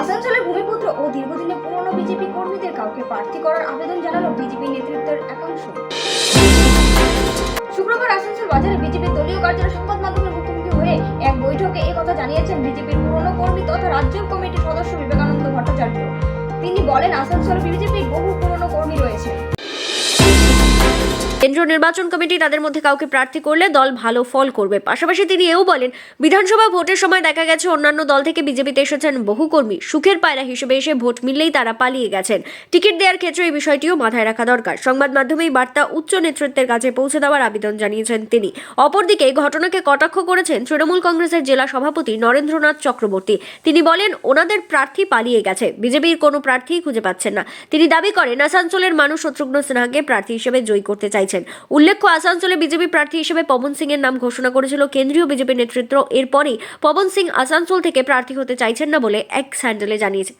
আসানসোলের ভূমিপুত্র ও দীর্ঘদিনে পুরনো বিজেপি কর্মীদের কাউকে প্রার্থী করার আবেদন জানালো বিজেপি নেতৃত্বের একাংশ। শুক্রবার আসানসোল বাজারে বিজেপির দলীয় কার্যালয় সংবাদ মাধ্যমের মুখোমুখি হয়ে এক বৈঠকে কথা জানিয়েছেন বিজেপির পুরনো কর্মী তথা রাজ্য কমিটির সদস্য বিবেকানন্দ ভট্টাচার্য। তিনি বলেন, আসানসোল বিজেপির বহু পুরনো কর্মী রয়েছে। কেন্দ্রীয় নির্বাচন কমিটি তাদের মধ্যে কাউকে প্রার্থী করলে দল ভালো ফল করবে। পাশাপাশি তিনি এও বলেন, বিধানসভা ভোটের সময় দেখা গেছে অন্যান্য দল থেকে বিজেপিতে এসেছেন বহু কর্মী। সুখের পায়রা হিসেবে এসে ভোট মিললেই তারা পালিয়ে গেছেন। টিকিট দেওয়ার ক্ষেত্রে এই বিষয়টিও মাথায় রাখা দরকার। সংবাদ মাধ্যমেই বার্তা উচ্চ নেতৃত্বের কাছে পৌঁছে দেওয়ার আবেদন জানিয়েছেন তিনি। অপরদিকে ঘটনাকে কটাক্ষ করেছেন তৃণমূল কংগ্রেসের জেলা সভাপতি নরেন্দ্রনাথ চক্রবর্তী। তিনি বলেন, ওনাদের প্রার্থী পালিয়ে গেছে। বিজেপির কোনো প্রার্থী খুঁজে পাচ্ছেন না। তিনি দাবি করেন, আসানসোলের মানুষ শত্রুঘ্ন সিনহাকে প্রার্থী হিসেবে জয়ী করতে চাইছেন উল্লেখ্য, আসানসোলে বিজেপি প্রার্থী হিসেবে পবন সিং এর নাম ঘোষণা করেছিল কেন্দ্রীয় বিজেপি নেতৃত্ব। এরপরই পবন সিং আসানসোল থেকে প্রার্থী হতে চাইছেন না বলে এক স্যান্ডেলে জানিয়েছে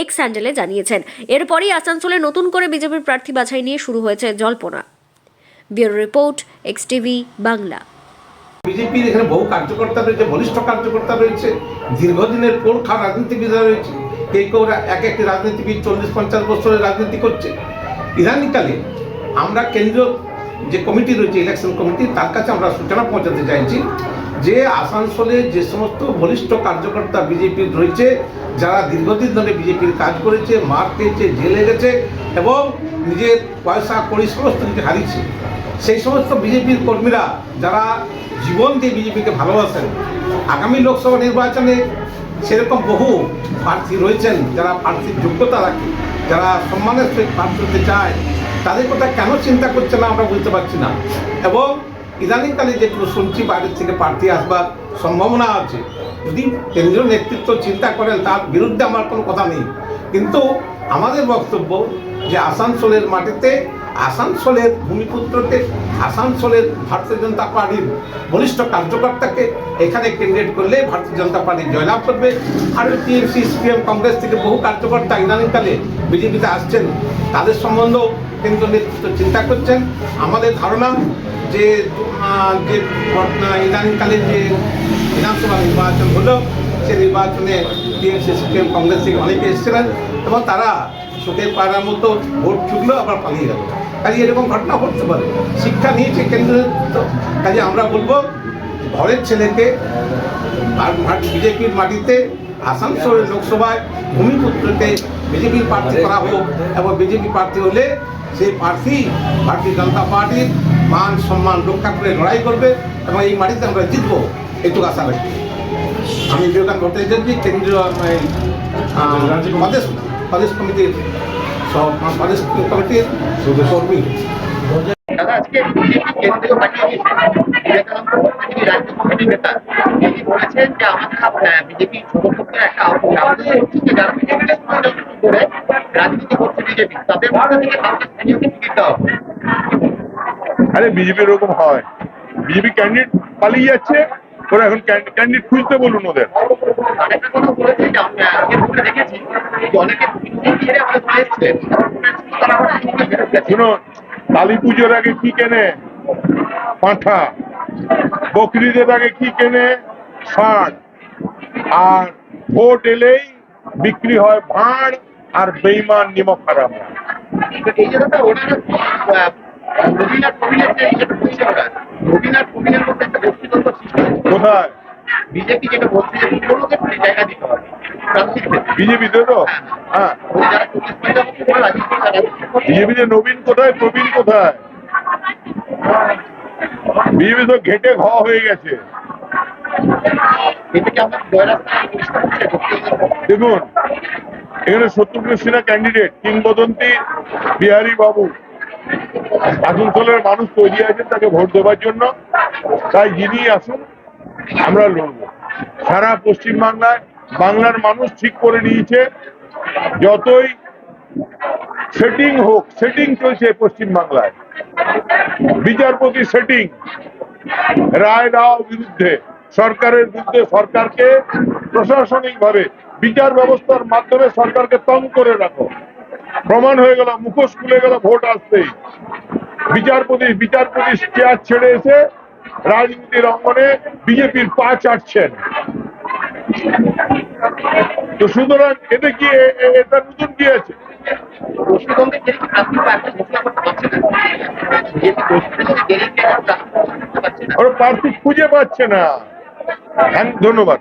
এক্স স্যান্ডেলে জানিয়েছেন। এরপরই আসানসোলে নতুন করে বিজেপির প্রার্থী বাছাই নিয়ে শুরু হয়েছে জল্পনা। Bureau report X TV Bangla এখানে বহু কার্যকর্তা রয়েছে, বলিষ্ঠ কার্যকর্তা রয়েছে, দীর্ঘদিনের রাজনীতিবিদরা রয়েছে। কেউ কেউ এক একটি রাজনীতিবিদ চল্লিশ পঞ্চাশ বছরের রাজনীতি করছে। ইদানিংকালে আমরা কেন্দ্রীয় যে কমিটি রয়েছে ইলেকশন কমিটি, তার কাছে আমরা সূচনা পৌঁছাতে চাইছি যে আসানসোলে যে সমস্ত বলিষ্ঠ কার্যকর্তা বিজেপির রয়েছে, যারা দীর্ঘদিন ধরে বিজেপির কাজ করেছে, মার খেয়েছে, জেলে গেছে এবং নিজের পয়সা কড়ি সমস্ত কিছু হারিয়েছে। সেই সমস্ত বিজেপির কর্মীরা যারা জীবন দিয়ে বিজেপিকে ভালোবাসেন, আগামী লোকসভা নির্বাচনে সেরকম বহু প্রার্থী রয়েছেন যারা প্রার্থীর যোগ্যতা রাখে, যারা সম্মানের সহিত প্রার্থী চায় তাদের কথা কেন চিন্তা করছে না আমরা বুঝতে পারছি না। এবং ইদানিং ইদানিংকালে যেগুলো শুনছি, বাইরের থেকে প্রার্থী আসবার সম্ভাবনা আছে। যদি কেন্দ্রীয় নেতৃত্ব চিন্তা করেন, তার বিরুদ্ধে আমার কোনো কথা নেই। কিন্তু আমাদের বক্তব্য যে আসানসোলের মাটিতে আসানসোলের ভূমিপুত্রকে আসানসোলের ভারতীয় জনতা পার্টির বলিষ্ঠ কার্যকর্তাকে এখানে ক্যান্ডিডেট করলে ভারতীয় জনতা পার্টি জয়লাভ করবে। আর টিএমসি সিপিএম কংগ্রেস থেকে বহু কার্যকর্তা ইদানিংকালে বিজেপিতে আসছেন। তাদের সম্বন্ধেও কেন্দ্রীয় নেতৃত্ব চিন্তা করছেন। আমাদের ধারণা যে যে বর্তমান- ইদানিংকালে যে বিধানসভা নির্বাচন হলো সেই নির্বাচনে টিএমসি সিপিএম কংগ্রেস থেকে অনেকে এসেছিলেন এবং তারা সুখের পাড়ার মতো ভোট ছুটলো আবার পালিয়ে গেল কাজে এরকম ঘটনা ঘটতে পারে। শিক্ষা নিয়েছে কেন্দ্রের কাজে আমরা বলব ঘরের ছেলেকে আর বিজেপির মাটিতে আসানসোল লোকসভায় ভূমিপুত্রকে বিজেপির প্রার্থী করা হোক এবং বিজেপি প্রার্থী হলে সেই প্রার্থী ভারতীয় জনতা পার্টির মান সম্মান রক্ষা করে লড়াই করবে এবং এই মাটিতে আমরা জিতবো এটুকু আশা রাখি। আমি বিবেকানন্দ ভট্টাচার্য কেন্দ্রীয় প্রদেশ প্রদেশ কমিটির সহ- প্রদেশ কমিটির কর্মী দাদা আজকে বিজেপি কেন্দ্রীয় পাঠিয়ে বিবেকানন্দ তিনি রাজ্য কমিটির নেতা তিনি বলেছেন যে আমাদের বিজেপি সমর্থকদের একটা আবেদন করছে যারা করে রাজনীতি করছে বিজেপি তাদের মধ্যে থেকে হবে। আরে বিজেপি এরকম হয়। বিজেপি ক্যান্ডিডেট পালিয়ে যাচ্ছে ওরা এখন ক্যান্ডিডেট খুঁজতে বলুন ওদের। শুনুন কালী পুজোর আগে কি কেনে? পাঁঠা। বকরিদের আগে কি কেনে? ষাঁড়। আর ভোট এলেই বিক্রি হয় ভাঁড় আর বেইমান নিমক খারাপ এই রবীন্দ্রনাথ যে বলছে ওরা রবীন্দ্রনাথ প্রবীণের মধ্যে একটা। কোথায়? বিজেপি যেটা বলছে যে পুরোনোকে পুরো জায়গা দিতে হবে। বিজেপিতে তো হ্যাঁ করে, বিজেপিতে নবীন কোথায়? প্রবীণ কোথায়? বিজেপি তো ঘেটে ঘ হয়ে গেছে। দেখুন এখানে শত্রুঘ্ন সিনহা ক্যান্ডিডেট কিংবদন্তি বিহারী বাবু। আসানসোলের মানুষ তৈরি আছে তাকে ভোট দেওয়ার জন্য। তাই যিনি আসুন আমরা লড়ব। সারা পশ্চিমবাংলায় বাংলার মানুষ ঠিক করে নিয়েছে, যতই সেটিং হোক সেটিং চলছে পশ্চিমবাংলায়। বিচারপতি সেটিং রায় দেওয়া বিরুদ্ধে, সরকারের বিরুদ্ধে সরকারকে প্রশাসনিক ভাবে বিচার ব্যবস্থার মাধ্যমে সরকারকে তং করে রাখো। প্রমাণ হয়ে গেল, মুখোশ খুলে গেল, ভোট আসতেই। বিচারপতি বিচারপতি চেয়ার ছেড়ে এসে রাজনীতির অঙ্গনে বিজেপির পা চাটছেন। তো সুতরাং এতে কি এটা নতুন কি আছে? ওরা প্রার্থী খুঁজে পাচ্ছে না। হ্যাঁ, ধন্যবাদ।